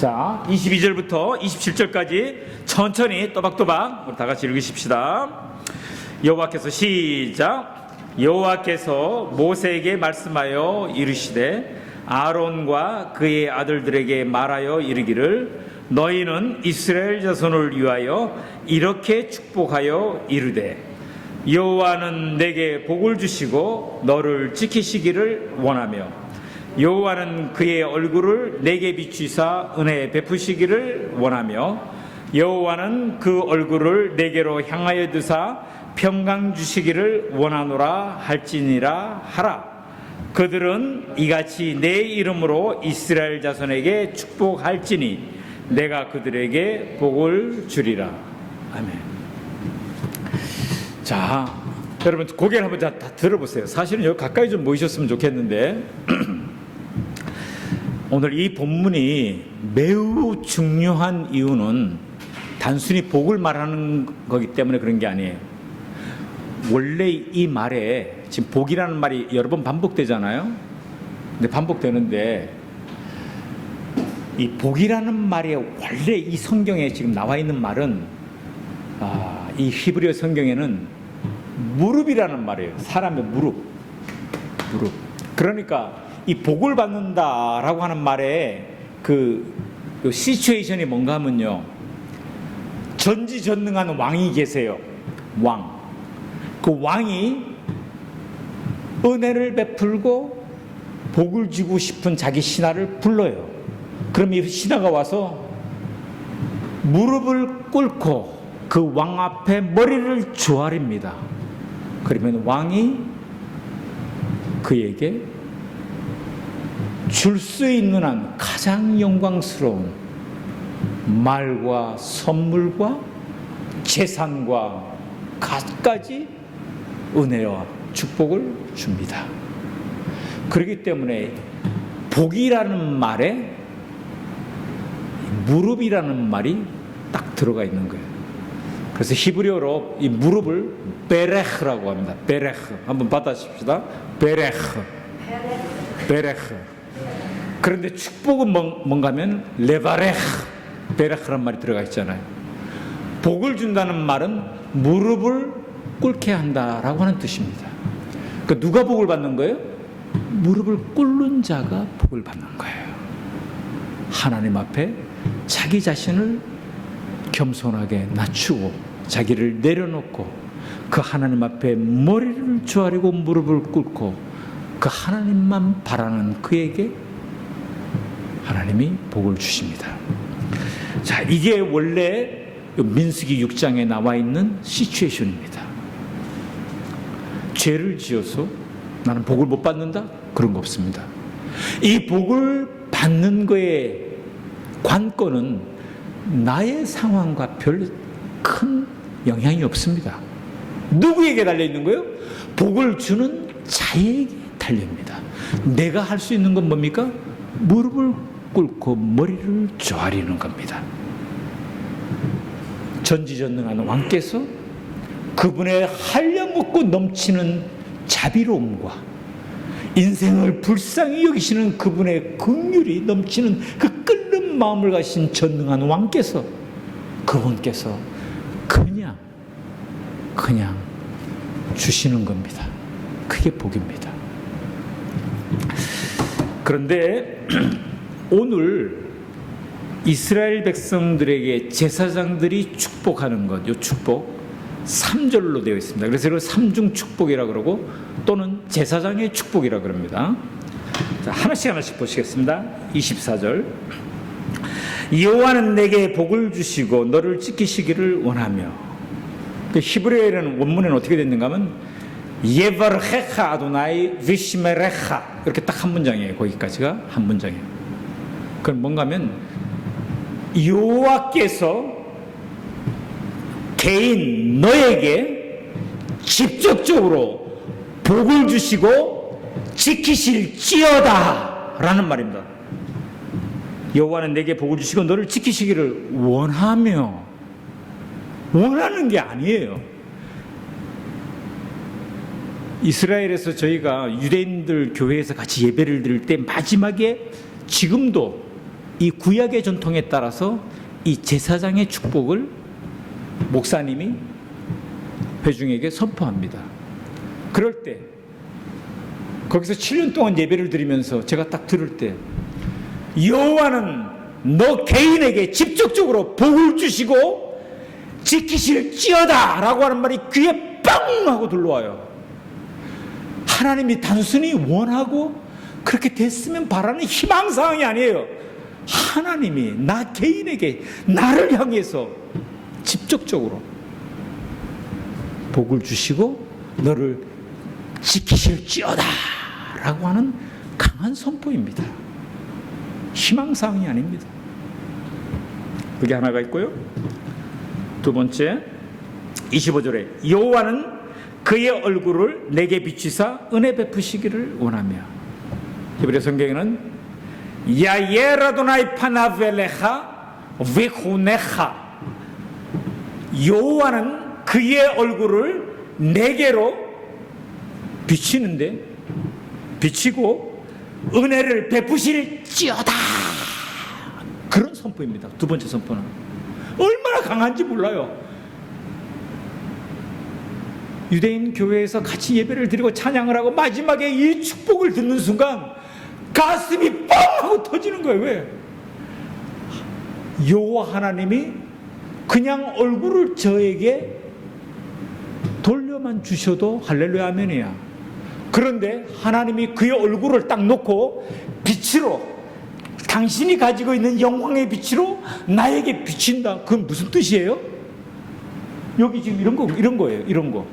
자, 22절부터 27절까지 천천히 또박또박 우리 다 같이 읽으십시다. 여호와께서 시작. 여호와께서 모세에게 말씀하여 이르시되 아론과 그의 아들들에게 말하여 이르기를 너희는 이스라엘 자손을 위하여 이렇게 축복하여 이르되 여호와는 내게 복을 주시고 너를 지키시기를 원하며 여호와는 그의 얼굴을 내게 비추사 은혜 베푸시기를 원하며 여호와는 그 얼굴을 내게로 향하여 드사 평강 주시기를 원하노라 할지니라 하라 그들은 이같이 내 이름으로 이스라엘 자손에게 축복할지니 내가 그들에게 복을 주리라 아멘. 자, 여러분 고개를 한번 다, 다 들어보세요. 사실은 여기 가까이 좀 모이셨으면 좋겠는데 오늘 이 본문이 매우 중요한 이유는 단순히 복을 말하는 거기 때문에 그런 게 아니에요. 원래 이 말에 지금 복이라는 말이 여러 번 반복되잖아요. 근데 반복되는데 이 복이라는 말에 원래 이 성경에 지금 나와 있는 말은 아, 이 히브리어 성경에는 무릎이라는 말이에요. 사람의 무릎. 무릎. 그러니까 이 복을 받는다라고 하는 말에 그, 그 시츄에이션이 뭔가 하면요. 전지전능한 왕이 계세요. 왕. 그 왕이 은혜를 베풀고 복을 주고 싶은 자기 신하를 불러요. 그럼 이 신하가 와서 무릎을 꿇고 그 왕 앞에 머리를 조아립니다. 그러면 왕이 그에게 줄 수 있는 한 가장 영광스러운 말과 선물과 재산과 갖가지 은혜와 축복을 줍니다. 그렇기 때문에 복이라는 말에 무릎이라는 말이 딱 들어가 있는 거예요. 그래서 히브리어로 이 무릎을 베레흐라고 합니다. 베레흐. 한번 받아십시다. 베레흐. 베레흐. 그런데 축복은 뭔- 뭔가 하면 레바레흐. 베레흐란 말이 들어가 있잖아요. 복을 준다는 말은 무릎을 꿇게 한다라고 하는 뜻입니다. 그 누가 복을 받는 거예요? 무릎을 꿇는 자가 복을 받는 거예요. 하나님 앞에 자기 자신을 겸손하게 낮추고 자기를 내려놓고 그 하나님 앞에 머리를 조아리고 무릎을 꿇고 그 하나님만 바라는 그에게 하나님이 복을 주십니다. 자, 이게 원래 민수기 6장에 나와 있는 시츄에이션입니다. 죄를 지어서 나는 복을 못 받는다? 그런 거 없습니다. 이 복을 받는 거에 관건은 나의 상황과 별 큰 영향이 없습니다. 누구에게 달려 있는 거예요? 복을 주는 자에게 달립니다. 내가 할 수 있는 건 뭡니까? 무릎을 꿇고 머리를 조아리는 겁니다. 전지전능한 왕께서 그분의 한량없고 넘치는 자비로움과 인생을 불쌍히 여기시는 그분의 긍휼이 넘치는 그 끓는 마음을 가신 전능한 왕께서 그분께서 그냥 그냥 주시는 겁니다. 그게 복입니다. 그런데 오늘 이스라엘 백성들에게 제사장들이 축복하는 것, 요 축복 3절로 되어 있습니다. 그래서 이걸 삼중 축복이라 그러고 또는 제사장의 축복이라 그럽니다. 자, 하나씩 하나씩 보시겠습니다. 24절. 여호와는 내게 복을 주시고 너를 지키시기를 원하며 그 히브리어에는 원문에는 어떻게 됐는가 하면 예버르헤카 아도나이 비시메레카 이렇게 딱 한 문장이에요. 거기까지가 한 문장이에요. 그건 뭔가 하면 여호와께서 개인 너에게 직접적으로 복을 주시고 지키실지어다 라는 말입니다. 여호와는 내게 복을 주시고 너를 지키시기를 원하며 원하는 게 아니에요. 이스라엘에서 저희가 유대인들 교회에서 같이 예배를 드릴 때 마지막에 지금도 이 구약의 전통에 따라서 이 제사장의 축복을 목사님이 회중에게 선포합니다. 그럴 때 거기서 7년 동안 예배를 드리면서 제가 딱 들을 때 여호와는 너 개인에게 직접적으로 복을 주시고 지키실지어다 라고 하는 말이 귀에 빵 하고 들러와요. 하나님이 단순히 원하고 그렇게 됐으면 바라는 희망 사항이 아니에요. 하나님이 나 개인에게 나를 향해서 직접적으로 복을 주시고 너를 지키실지어다 라고 하는 강한 선포입니다. 희망사항이 아닙니다. 그게 하나가 있고요. 두 번째 25절에 여호와는 그의 얼굴을 내게 비추사 은혜 베푸시기를 원하며 히브리 성경에는 야예 라도나이 파나 벨레하 위후네하 여호와는 그의 얼굴을 내게로 비치는데 비치고 은혜를 베푸실지어다 그런 선포입니다. 두 번째 선포는 얼마나 강한지 몰라요. 유대인 교회에서 같이 예배를 드리고 찬양을 하고 마지막에 이 축복을 듣는 순간 가슴이 뻥 하고 터지는 거예요. 왜? 여호와 하나님이 그냥 얼굴을 저에게 돌려만 주셔도 할렐루야 아멘이야. 그런데 하나님이 그의 얼굴을 딱 놓고 빛으로 당신이 가지고 있는 영광의 빛으로 나에게 비친다. 그건 무슨 뜻이에요? 여기 지금 이런 거 이런 거예요. 이런 거.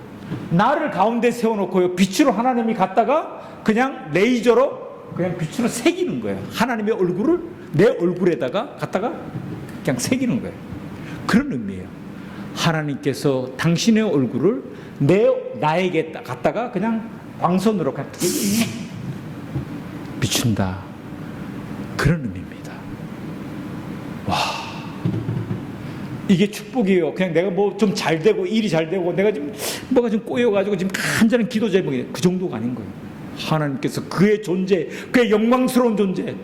나를 가운데 세워 놓고요. 빛으로 하나님이 갔다가 그냥 레이저로 그냥 빛으로 새기는 거예요. 하나님의 얼굴을 내 얼굴에다가 갖다가 그냥 새기는 거예요. 그런 의미예요. 하나님께서 당신의 얼굴을 내 나에게 갖다가 그냥 광선으로 비춘다. 그런 의미입니다. 와. 이게 축복이에요. 그냥 내가 뭐 좀 잘 되고 일이 잘 되고 내가 지금 뭐가 좀 꼬여 가지고 지금 간절한 기도 제목이 그 정도가 아닌 거예요. 하나님께서 그의 존재, 그의 영광스러운 존재.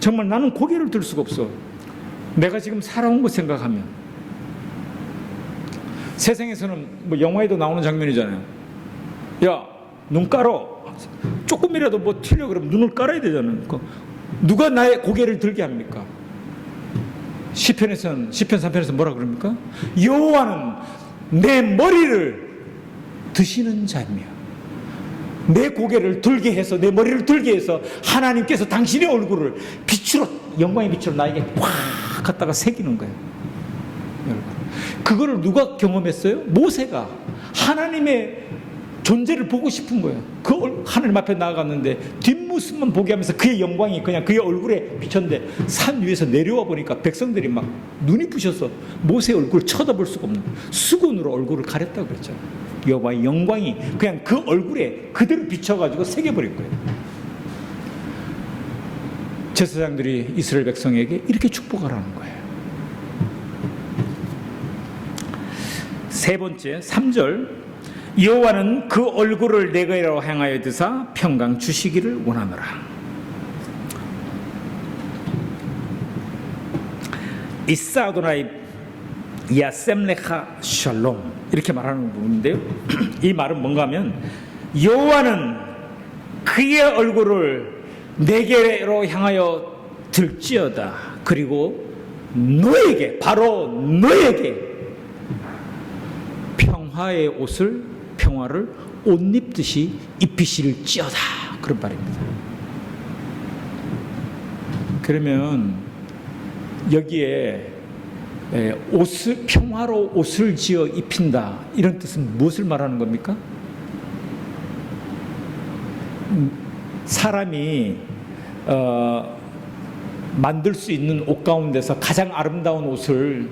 정말 나는 고개를 들 수가 없어. 내가 지금 살아온 거 생각하면 세상에서는 뭐 영화에도 나오는 장면이잖아요. 야, 눈 깔어. 조금이라도 뭐 튀려 그러면 눈을 깔아야 되잖아요. 그 누가 나의 고개를 들게 합니까? 시편에서는 시편 3편에서 뭐라 그럽니까? 여호와는 내 머리를 드시는 자며 내 고개를 들게 해서 내 머리를 들게 해서 하나님께서 당신의 얼굴을 빛으로 영광의 빛으로 나에게 확 갖다가 새기는 거예요. 여러분. 그거를 누가 경험했어요? 모세가 하나님의 존재를 보고 싶은 거예요. 그 얼- 하나님 앞에 나아갔는데 뒷모습만 보게 하면서 그의 영광이 그냥 그의 얼굴에 비쳤는데 산 위에서 내려와 보니까 백성들이 막 눈이 부셔서 모세 얼굴을 쳐다볼 수가 없는 수건으로 얼굴을 가렸다고 그랬잖아요. 여호와의 영광이 그냥 그 얼굴에 그대로 비쳐가지고 새겨버린 거예요. 제사장들이 이스라엘 백성에게 이렇게 축복하라는 거예요. 세 번째 3절 여호와는 그 얼굴을 내게로 향하여 드사 평강 주시기를 원하노라. 이사도나이 야셈레카 샬롬 이렇게 말하는 부분인데요. 이 말은 뭔가 하면 여호와는 그의 얼굴을 내게로 향하여 들지어다. 그리고 너에게 바로 너에게 평화의 옷을 평화를 옷 입듯이 입히실지어다 그런 말입니다. 그러면 여기에 에, 옷을 평화로 옷을 지어 입힌다 이런 뜻은 무엇을 말하는 겁니까? 음, 사람이 어, 만들 수 있는 옷 가운데서 가장 아름다운 옷을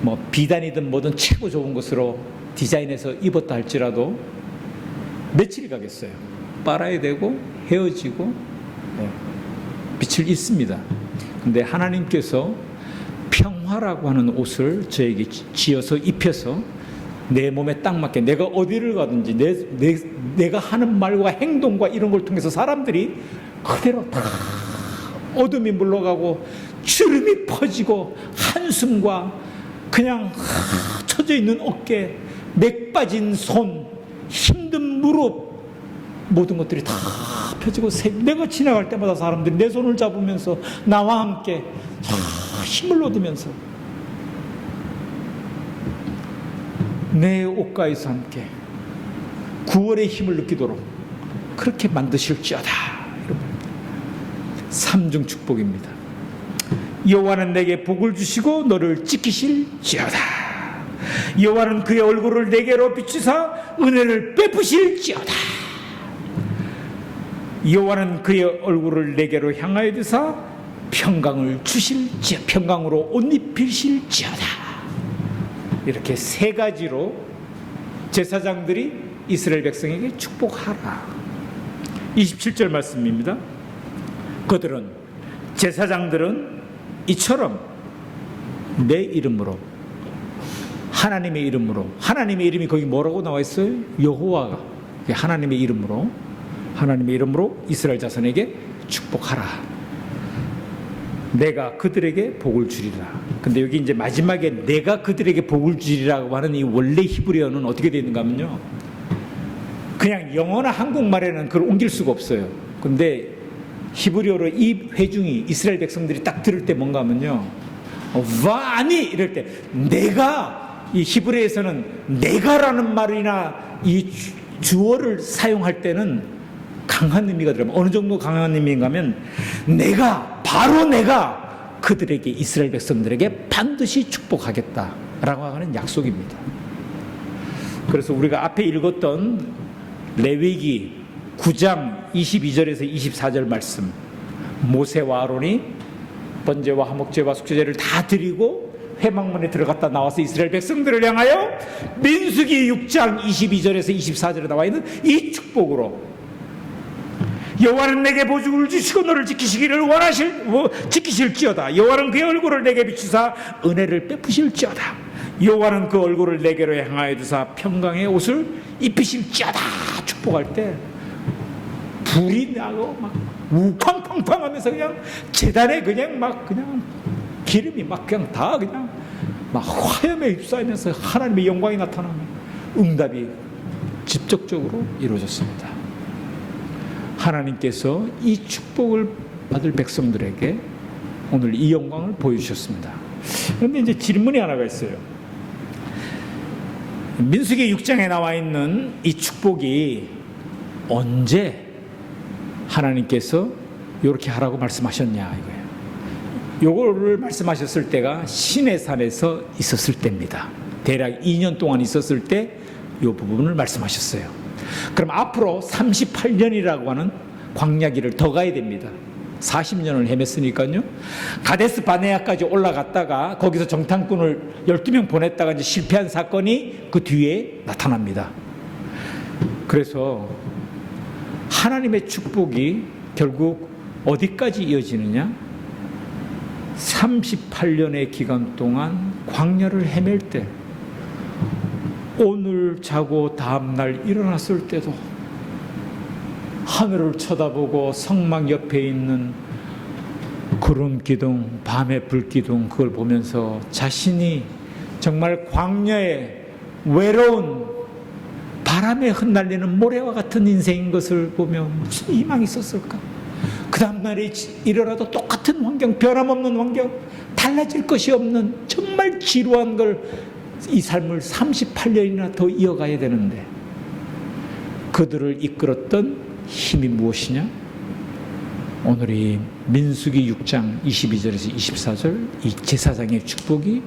뭐 비단이든 뭐든 최고 좋은 것으로 디자인해서 입었다 할지라도 며칠 가겠어요. 빨아야 되고 헤어지고 네, 빛을 잃습니다. 근데 하나님께서 평화라고 하는 옷을 저에게 지- 지어서 입혀서 내 몸에 딱 맞게 내가 어디를 가든지 내, 내, 내가 하는 말과 행동과 이런 걸 통해서 사람들이 그대로 다 어둠이 물러가고 주름이 퍼지고 한숨과 그냥 하, 처져 있는 어깨, 맥 빠진 손, 힘든 무릎 모든 것들이 다 펴지고 새- 내가 지나갈 때마다 사람들이 내 손을 잡으면서 나와 함께 다 힘을 얻으면서 내 옷가에서 함께 구원의 힘을 느끼도록 그렇게 만드실지어다. 삼중 축복입니다. 여호와는 내게 복을 주시고 너를 지키실지어다. 여호와는 그의 얼굴을 내게로 비추사 은혜를 베푸실지어다. 여호와는 그의 얼굴을 내게로 향하여 드사 평강을 주실지어 평강으로 옷 입히실지어다. 이렇게 세 가지로 제사장들이 이스라엘 백성에게 축복하라. 27절 말씀입니다. 그들은 제사장들은 이처럼 내 이름으로 하나님의 이름으로 하나님의 이름이 거기 뭐라고 나와 있어요? 여호와가 하나님의 이름으로 하나님의 이름으로 이스라엘 자손에게 축복하라. 내가 그들에게 복을 주리라. 근데 여기 이제 마지막에 내가 그들에게 복을 주리라고 하는 이 원래 히브리어는 어떻게 되어 있는가 하면요. 그냥 영어나 한국말에는 그걸 옮길 수가 없어요. 근데 히브리어로 이 회중이 이스라엘 백성들이 딱 들을 때 뭔가 하면요. 어, 와니 이럴 때 내가 이 히브리에서는 내가라는 말이나 이 주- 주어를 사용할 때는 강한 의미가 들어요. 어느 정도 강한 의미인가 하면 내가 바로 내가 그들에게 이스라엘 백성들에게 반드시 축복하겠다라고 하는 약속입니다. 그래서 우리가 앞에 읽었던 레위기 9장 22절에서 24절 말씀 모세와 아론이 번제와 화목제와 숙제제를 다 드리고 회막문에 들어갔다 나와서 이스라엘 백성들을 향하여 민수기 6장 22절에서 24절에 나와 있는 이 축복으로 여호와는 내게 보증을 주시고 너를 지키시기를 원하실 뭐, 지키실지어다. 여호와는 그의 얼굴을 내게 비추사 은혜를 베푸실지어다. 여호와는 그 얼굴을 내게로 향하여 두사 평강의 옷을 입히실지어다. 축복할 때 불이 나고 막 우팡팡팡하면서 그냥 재단에 그냥 막 그냥 기름이 막 그냥 다 그냥 막 화염에 휩싸이면서 하나님의 영광이 나타나면 응답이 직접적으로 이루어졌습니다. 하나님께서 이 축복을 받을 백성들에게 오늘 이 영광을 보여주셨습니다. 그런데 이제 질문이 하나가 있어요. 민수기 6장에 나와 있는 이 축복이 언제 하나님께서 이렇게 하라고 말씀하셨냐 이거예요. 요거를 말씀하셨을 때가 신의 산에서 있었을 때입니다. 대략 2년 동안 있었을 때이 부분을 말씀하셨어요. 그럼 앞으로 38년이라고 하는 광야기를 더 가야 됩니다. 40년을 헤맸으니까요. 가데스 바네아까지 올라갔다가 거기서 정탐꾼을 12명 보냈다가 이제 실패한 사건이 그 뒤에 나타납니다. 그래서 하나님의 축복이 결국 어디까지 이어지느냐? 38년의 기간 동안 광야를 헤맬 때 오늘 자고 다음날 일어났을 때도 하늘을 쳐다보고 성막 옆에 있는 구름 기둥, 밤의 불 기둥 그걸 보면서 자신이 정말 광야에 외로운 바람에 흩날리는 모래와 같은 인생인 것을 보며 무슨 희망이 있었을까? 그 다음날에 일어나도 똑같은 환경, 변함없는 환경, 달라질 것이 없는 정말 지루한 걸 이 삶을 38년이나 더 이어가야 되는데 그들을 이끌었던 힘이 무엇이냐? 오늘 이 민수기 6장 22절에서 24절 이 제사장의 축복이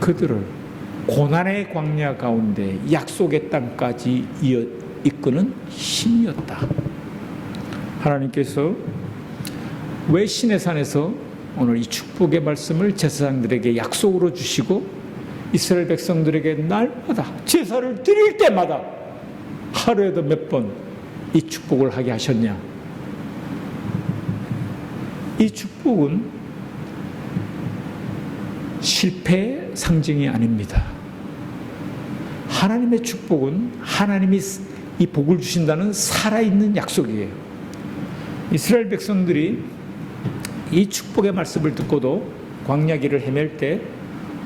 그들을 고난의 광야 가운데 약속의 땅까지 이어 이끄는 힘이었다. 하나님께서 왜 신의 산에서 오늘 이 축복의 말씀을 제사장들에게 약속으로 주시고 이스라엘 백성들에게 날마다 제사를 드릴 때마다 하루에도 몇 번 이 축복을 하게 하셨냐? 이 축복은 실패의 상징이 아닙니다. 하나님의 축복은 하나님이 이 복을 주신다는 살아있는 약속이에요. 이스라엘 백성들이 이 축복의 말씀을 듣고도 광야길을 헤맬 때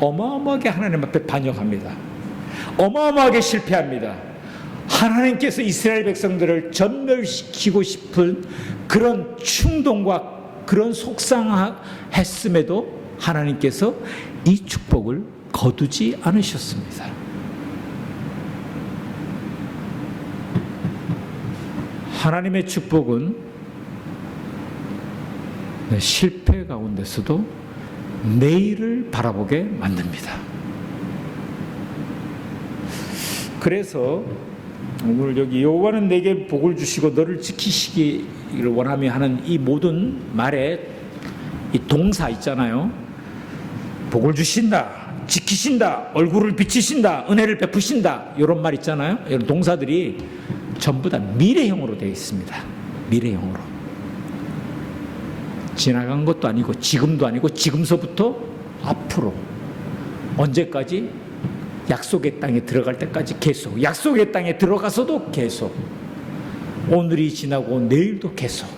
어마어마하게 하나님 앞에 반역합니다. 어마어마하게 실패합니다. 하나님께서 이스라엘 백성들을 전멸시키고 싶은 그런 충동과 그런 속상했음에도 하나님께서 이 축복을 거두지 않으셨습니다. 하나님의 축복은 네, 실패 가운데서도 내일을 바라보게 만듭니다. 그래서 오늘 여기 여호와는 내게 복을 주시고 너를 지키시기를 원하며 하는 이 모든 말에 이 동사 있잖아요. 복을 주신다, 지키신다, 얼굴을 비치신다, 은혜를 베푸신다 이런 말 있잖아요. 이런 동사들이 전부 다 미래형으로 되어 있습니다. 미래형으로. 지나간 것도 아니고 지금도 아니고 지금서부터 앞으로 언제까지 약속의 땅에 들어갈 때까지 계속 약속의 땅에 들어가서도 계속 오늘이 지나고 내일도 계속.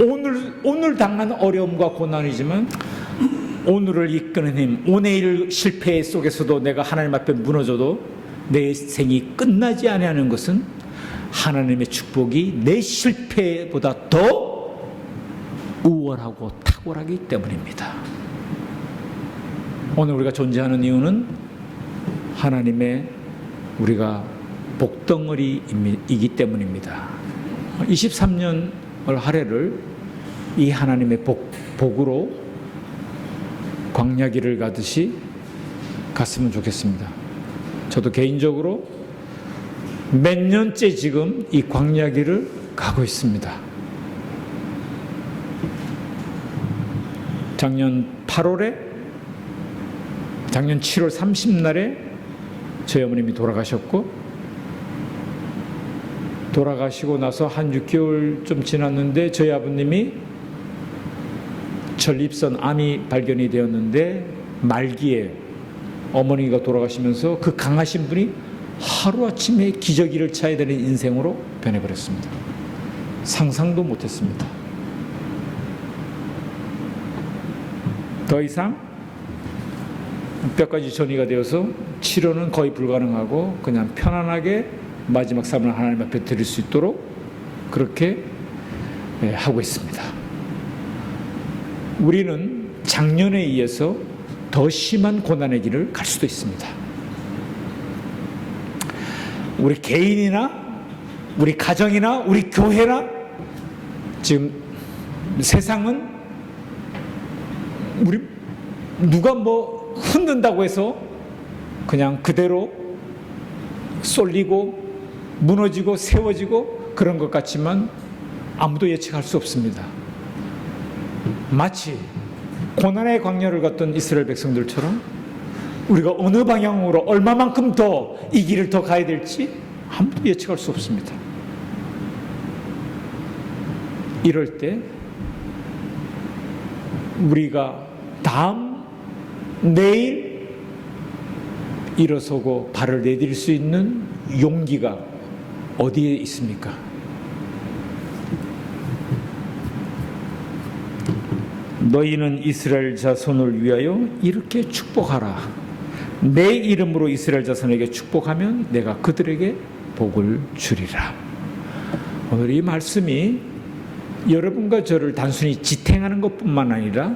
오늘 오늘 당한 어려움과 고난이지만 오늘을 이끄는 힘 오늘 실패 속에서도 내가 하나님 앞에 무너져도 내 생이 끝나지 아니하는 것은 하나님의 축복이 내 실패보다 더 우월하고 탁월하기 때문입니다. 오늘 우리가 존재하는 이유는 하나님의 우리가 복덩어리이기 때문입니다. 23년 할 해를 이 하나님의 복, 복으로 광야길을 가듯이 갔으면 좋겠습니다. 저도 개인적으로 몇 년째 지금 이 광야길을 가고 있습니다. 작년 8월에 작년 7월 30날에 저희 어머님이 돌아가셨고 돌아가시고 나서 한 6개월 좀 지났는데 저희 아버님이 전립선 암이 발견이 되었는데 말기에 어머니가 돌아가시면서 그 강하신 분이 하루아침에 기저귀를 차야 되는 인생으로 변해버렸습니다. 상상도 못했습니다. 더 이상 뼈까지 전이가 되어서 치료는 거의 불가능하고 그냥 편안하게 마지막 삶을 하나님 앞에 드릴 수 있도록 그렇게 예, 하고 있습니다. 우리는 작년에 의해서 더 심한 고난의 길을 갈 수도 있습니다. 우리 개인이나 우리 가정이나 우리 교회나 지금 세상은 우리 누가 뭐 흔든다고 해서 그냥 그대로 쏠리고 무너지고 세워지고 그런 것 같지만 아무도 예측할 수 없습니다. 마치 고난의 광야를 갔던 이스라엘 백성들처럼 우리가 어느 방향으로 얼마만큼 더 이 길을 더 가야 될지 아무도 예측할 수 없습니다. 이럴 때 우리가 다음 내일 일어서고 발을 내딜 수 있는 용기가 어디에 있습니까? 너희는 이스라엘 자손을 위하여 이렇게 축복하라. 내 이름으로 이스라엘 자손에게 축복하면 내가 그들에게 복을 주리라. 오늘 이 말씀이 여러분과 저를 단순히 지탱하는 것뿐만 아니라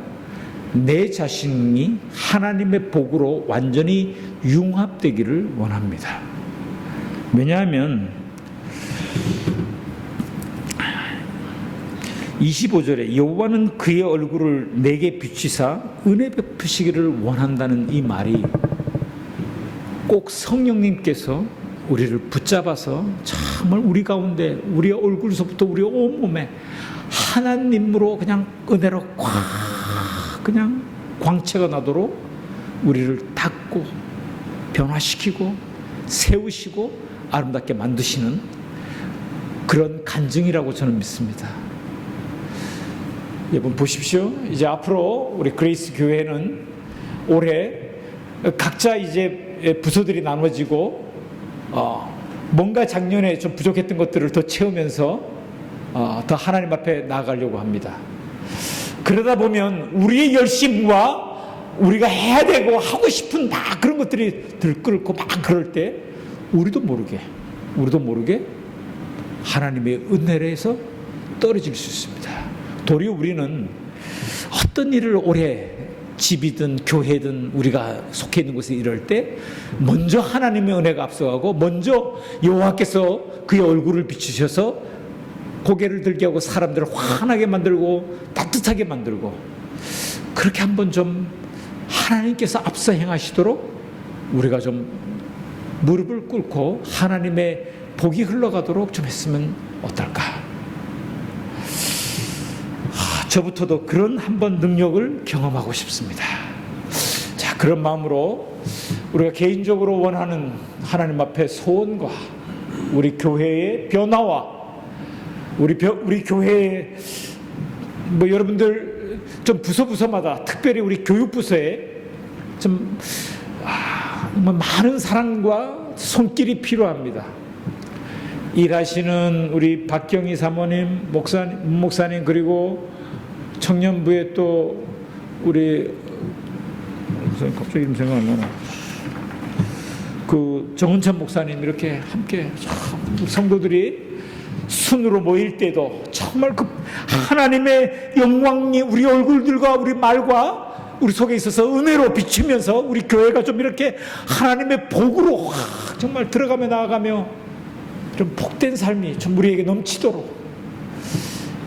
내 자신이 하나님의 복으로 완전히 융합되기를 원합니다. 왜냐하면 25절에 여호와는 그의 얼굴을 내게 비추사 은혜 베푸시기를 원한다는 이 말이 꼭 성령님께서 우리를 붙잡아서 정말 우리 가운데 우리의 얼굴서부터 우리 온몸에 하나님으로 그냥 은혜로 꽉 그냥 광채가 나도록 우리를 닦고 변화시키고 세우시고 아름답게 만드시는 그런 간증이라고 저는 믿습니다. 여러분 보십시오. 이제 앞으로 우리 그레이스 교회는 올해 각자 이제 부서들이 나눠지고 어, 뭔가 작년에 좀 부족했던 것들을 더 채우면서 어, 더 하나님 앞에 나아가려고 합니다. 그러다 보면 우리의 열심과 우리가 해야 되고 하고 싶은 막 그런 것들이 들끓고 막 그럴 때 우리도 모르게 우리도 모르게 하나님의 은혜에서 떨어질 수 있습니다. 도리어 우리는 어떤 일을 오래 집이든 교회든 우리가 속해 있는 곳에 이럴 때 먼저 하나님의 은혜가 앞서가고 먼저 여호와께서 그의 얼굴을 비추셔서 고개를 들게 하고 사람들을 환하게 만들고 따뜻하게 만들고 그렇게 한번 좀 하나님께서 앞서 행하시도록 우리가 좀 무릎을 꿇고 하나님의 복이 흘러가도록 좀 했으면 어떨까? 아, 저부터도 그런 한번 능력을 경험하고 싶습니다. 자, 그런 마음으로 우리가 개인적으로 원하는 하나님 앞에 소원과 우리 교회의 변화와 우리 벼, 우리 교회의 뭐 여러분들 좀 부서 부서마다 특별히 우리 교육부서에 좀 아, 뭐 많은 사랑과 손길이 필요합니다. 일하시는 우리 박경희 사모님, 목사님, 목사님 그리고 청년부에 또 우리 갑자기 이름 생각 안 나나. 그 정은찬 목사님 이렇게 함께 참 성도들이 순으로 모일 때도 정말 그 하나님의 영광이 우리 얼굴들과 우리 말과 우리 속에 있어서 은혜로 비추면서 우리 교회가 좀 이렇게 하나님의 복으로 확 정말 들어가며 나아가며 좀 복된 삶이 좀 우리에게 넘치도록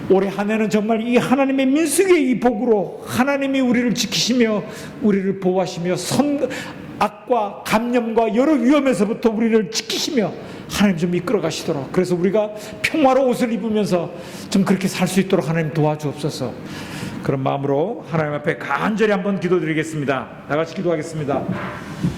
올해 한 해는 정말 이 하나님의 민숙의 이 복으로 하나님이 우리를 지키시며 우리를 보호하시며 선 악과 감염과 여러 위험에서부터 우리를 지키시며 하나님 좀 이끌어 가시도록. 그래서 우리가 평화로 옷을 입으면서 좀 그렇게 살 수 있도록 하나님 도와주옵소서. 그런 마음으로 하나님 앞에 간절히 한번 기도드리겠습니다. 다 같이 기도하겠습니다